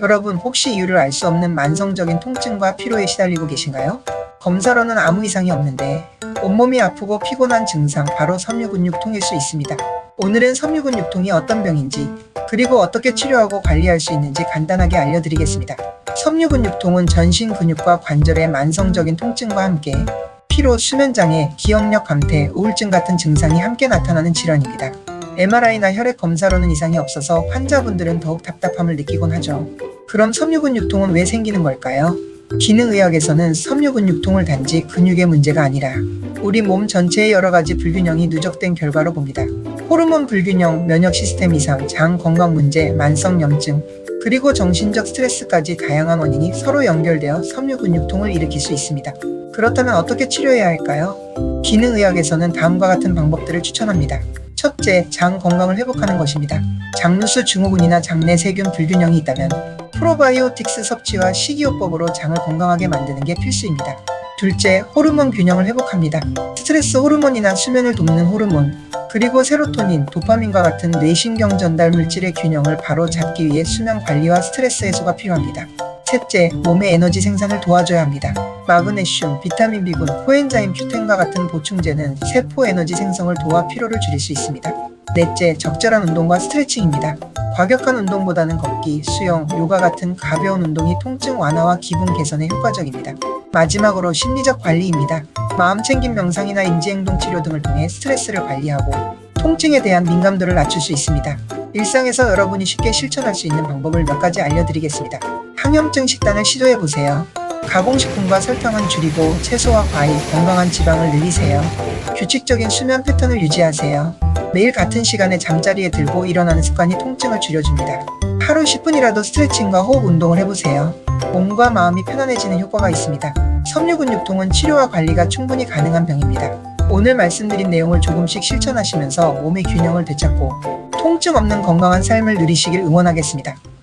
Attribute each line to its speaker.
Speaker 1: 여러분 혹시 이유를 알 수 없는 만성적인 통증과 피로에 시달리고 계신가요? 검사로는 아무 이상이 없는데 온몸이 아프고 피곤한 증상 바로 섬유근육통일 수 있습니다. 오늘은 섬유근육통이 어떤 병인지 그리고 어떻게 치료하고 관리할 수 있는지 간단하게 알려드리겠습니다. 섬유근육통은 전신 근육과 관절의 만성적인 통증과 함께 피로, 수면장애, 기억력 감퇴, 우울증 같은 증상이 함께 나타나는 질환입니다. MRI나 혈액 검사로는 이상이 없어서 환자분들은 더욱 답답함을 느끼곤 하죠. 그럼 섬유근육통은 왜 생기는 걸까요? 기능의학에서는 섬유근육통을 단지 근육의 문제가 아니라 우리 몸 전체의 여러 가지 불균형이 누적된 결과로 봅니다. 호르몬 불균형, 면역 시스템 이상, 장 건강 문제, 만성 염증, 그리고 정신적 스트레스까지 다양한 원인이 서로 연결되어 섬유근육통을 일으킬 수 있습니다. 그렇다면 어떻게 치료해야 할까요? 기능의학에서는 다음과 같은 방법들을 추천합니다. 첫째, 장 건강을 회복하는 것입니다. 장누수 증후군이나 장내 세균 불균형이 있다면 프로바이오틱스 섭취와 식이요법으로 장을 건강하게 만드는 게 필수입니다. 둘째, 호르몬 균형을 회복합니다. 스트레스 호르몬이나 수면을 돕는 호르몬, 그리고 세로토닌, 도파민과 같은 뇌신경 전달 물질의 균형을 바로 잡기 위해 수면 관리와 스트레스 해소가 필요합니다. 셋째, 몸의 에너지 생산을 도와줘야 합니다. 마그네슘, 비타민 B군, 코엔자임 Q10과 같은 보충제는 세포 에너지 생성을 도와 피로를 줄일 수 있습니다. 넷째, 적절한 운동과 스트레칭입니다. 과격한 운동보다는 걷기, 수영, 요가 같은 가벼운 운동이 통증 완화와 기분 개선에 효과적입니다. 마지막으로 심리적 관리입니다. 마음 챙김 명상이나 인지행동 치료 등을 통해 스트레스를 관리하고 통증에 대한 민감도를 낮출 수 있습니다. 일상에서 여러분이 쉽게 실천할 수 있는 방법을 몇 가지 알려드리겠습니다. 항염증 식단을 시도해 보세요. 가공식품과 설탕은 줄이고 채소와 과일, 건강한 지방을 늘리세요. 규칙적인 수면 패턴을 유지하세요. 매일 같은 시간에 잠자리에 들고 일어나는 습관이 통증을 줄여줍니다. 하루 10분이라도 스트레칭과 호흡 운동을 해보세요. 몸과 마음이 편안해지는 효과가 있습니다. 섬유근육통은 치료와 관리가 충분히 가능한 병입니다. 오늘 말씀드린 내용을 조금씩 실천하시면서 몸의 균형을 되찾고 통증 없는 건강한 삶을 누리시길 응원하겠습니다.